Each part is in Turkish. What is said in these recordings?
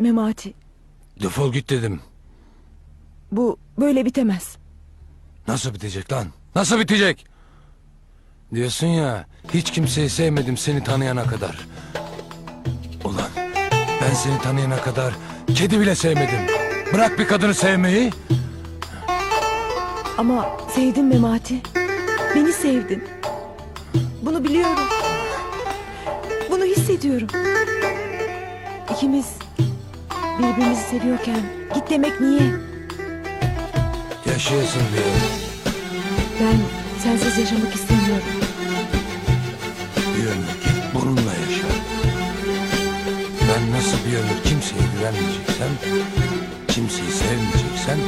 Memati Defol git dedim. bu böyle bitemez. Nasıl bitecek lan? Nasıl bitecek? Diyorsun ya hiç kimseyi sevmedim seni tanıyana kadar. Ulan ben seni tanıyana kadar kedi bile sevmedim. Bırak bir kadını sevmeyi. Ama sevdin Memati. Beni sevdin. Bunu biliyorum. Bunu hissediyorum. İkimiz birbirimizi seviyorken git demek niye? Yaşayasın diye. Ben sensiz yaşamak istemiyorum. Bir ömür git bununla yaşa. Ben nasıl bir ömür kimseye güvenmeyeceksem, kimseyi sevmeyeceksem,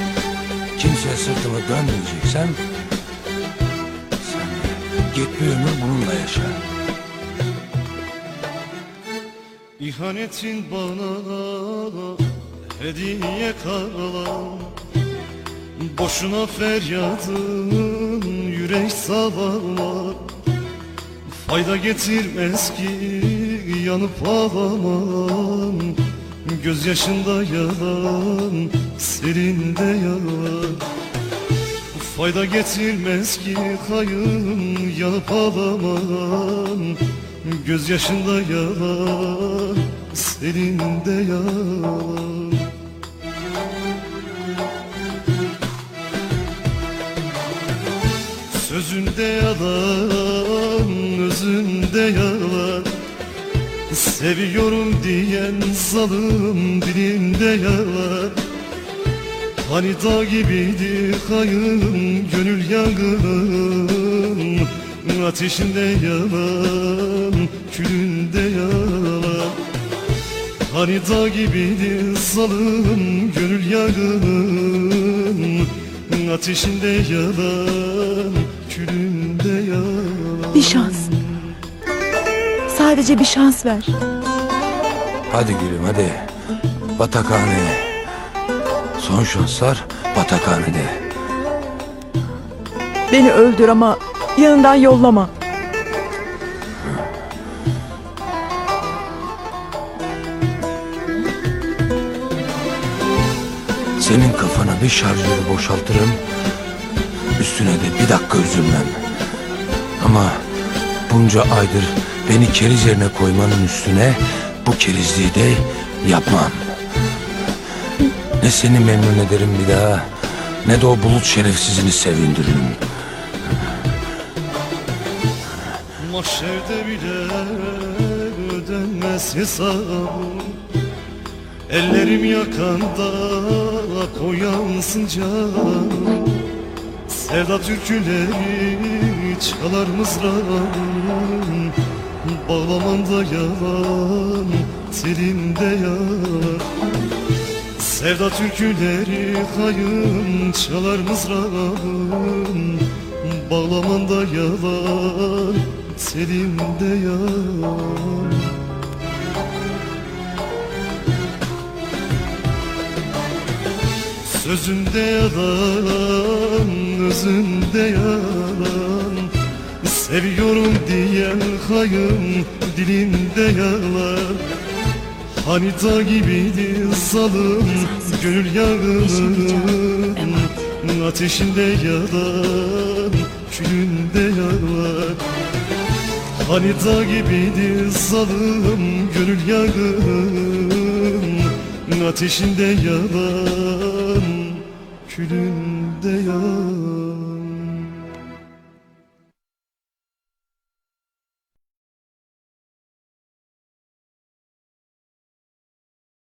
kimseye sırtımı dönmeyeceksem, sen de git bir ömür bununla yaşa. İhanetin bana hediye kalan. Boşuna feryadın yürek salarlar Fayda getirmez ki yanıp ağlaman. Gözyaşında yalan, serinde yalan. Fayda getirmez ki kayın yanıp ağlaman. Gözyaşında yalan, serinde yalan Sözünde yalan, özünde yalan. Seviyorum diyen zalim dilinde yalan. Hani dağ gibiydi kayın gönül yangın Ateşinde yalan, külünde yalan Dağ gibiydi zalim gönül yangın Ateşinde yalan, külünde yalan Bir şans. Sadece bir şans ver. Hadi gülüm hadi. Batakhaneye. Son şanslar batakhanede. Beni öldür ama yanından yollama. Senin kafana bir şarjörü boşaltırım. Üstüne de bir dakika üzülmem. Ama bunca aydır beni keriz yerine koymanın üstüne bu kerizliği de yapmam. Ne seni memnun ederim bir daha ne de o bulut şerefsizini sevindiririm. Mahşerde bile ödenmez hesabım Ellerim yakanda koyansın can. Sevda türküleri çalar mızrağım. Bağlamanda yalan, telinde yalan. Sevda türküleri kayın çalar mızrağım. Bağlamanda yalan, telimde yalan Sözünde yalan, özünde yalan. Seviyorum diyen kayın dilinde yalan. Hani dağ gibiydi zalim gönül yangının Ateşinde yalan, külünde yalan. Hani dağ gibiydi zalim gönül yangının Ateşinde yalan, külünde yar